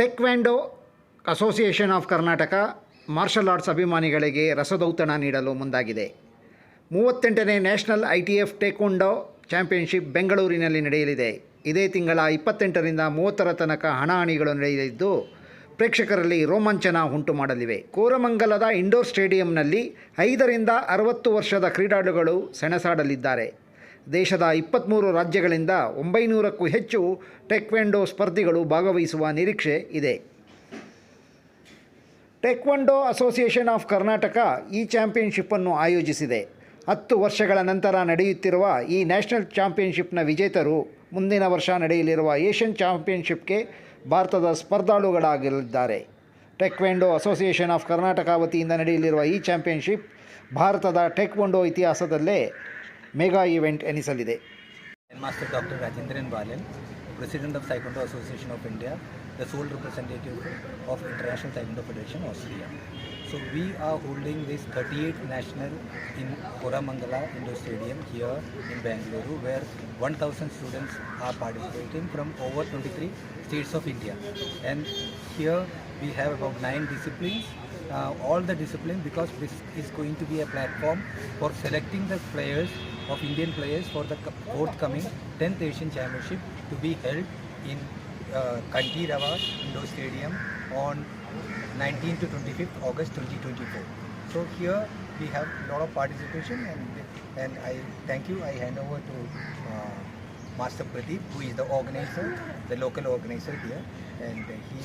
Taekwondo association of Karnataka martial arts ಅಭಿಮಾನಿಗಳಿಗೆ ರಸದೌತಣ ನೀಡಲು ಮುಂದಾಗಿದೆ. ಮೂವತ್ತೆಂಟನೇ national I T F taekwondo championship ಬೆಂಗಳೂರಿನಲ್ಲಿ ನಡೆಯಲಿದೆ. ಇದೇ ತಿಂಗಳ ಇಪ್ಪತ್ತೆಂಟರಿಂದ ಮೂವತ್ತರ ತನಕ ಹಣಾಹಣಿಗಳು ನಡೆಯಲಿದ್ದು, ಪ್ರೇಕ್ಷಕರಲ್ಲಿ ರೋಮಾಂಚನ ಉಂಟು ಮಾಡಲಿವೆ. ಕೋರಮಂಗಲದ ಇಂಡೋರ್ ಸ್ಟೇಡಿಯಂನಲ್ಲಿ ಐದರಿಂದ ಅರವತ್ತು ವರ್ಷದ ಕ್ರೀಡಾಳುಗಳು ಸೆಣಸಾಡಲಿದ್ದಾರೆ. ದೇಶದ ಇಪ್ಪತ್ತ್ಮೂರು ರಾಜ್ಯಗಳಿಂದ ಒಂಬೈನೂರಕ್ಕೂ ಹೆಚ್ಚು ಟೆಕ್ವೆಂಡೋ ಸ್ಪರ್ಧಿಗಳು ಭಾಗವಹಿಸುವ ನಿರೀಕ್ಷೆ ಇದೆ. ಟೆಕ್ವಂಡೋ ಅಸೋಸಿಯೇಷನ್ ಆಫ್ ಕರ್ನಾಟಕ ಈ ಚಾಂಪಿಯನ್ಶಿಪ್ಪನ್ನು ಆಯೋಜಿಸಿದೆ. ಹತ್ತು ವರ್ಷಗಳ ನಂತರ ನಡೆಯುತ್ತಿರುವ ಈ ನ್ಯಾಷನಲ್ ಚಾಂಪಿಯನ್ಶಿಪ್ನ ವಿಜೇತರು ಮುಂದಿನ ವರ್ಷ ನಡೆಯಲಿರುವ ಏಷ್ಯನ್ ಚಾಂಪಿಯನ್ಶಿಪ್ಗೆ ಭಾರತದ ಸ್ಪರ್ಧಾಳುಗಳಾಗಲಿದ್ದಾರೆ. ಟೆಕ್ವೆಂಡೋ ಅಸೋಸಿಯೇಷನ್ ಆಫ್ ಕರ್ನಾಟಕ ವತಿಯಿಂದ ನಡೆಯಲಿರುವ ಈ ಚಾಂಪಿಯನ್ಶಿಪ್ ಭಾರತದ ಟೆಕ್ವಂಡೋ ಇತಿಹಾಸದಲ್ಲೇ mega event ಎನಿಸಲಿದೆ and Master Dr. Rajendran Balan, President of Taekwondo Association of India, the sole representative of International Taekwondo Federation, Austria. So we are holding this 38th national in Koramangala Indoor Stadium here in Bangalore, where 1,000 students are participating from over 23 states of India. And here we have about nine disciplines. Uh, all the disciplines because this is going to be a platform for selecting the players of Indian players for the forthcoming 10th Asian Championship to be held in uh, Kanti Rava Indoor Stadium on 19 to 25th August 2024. So here we have a lot of participation and and I thank you. I hand over to uh, Master Pradeep, who is the organizer, the local organizer here, and uh, he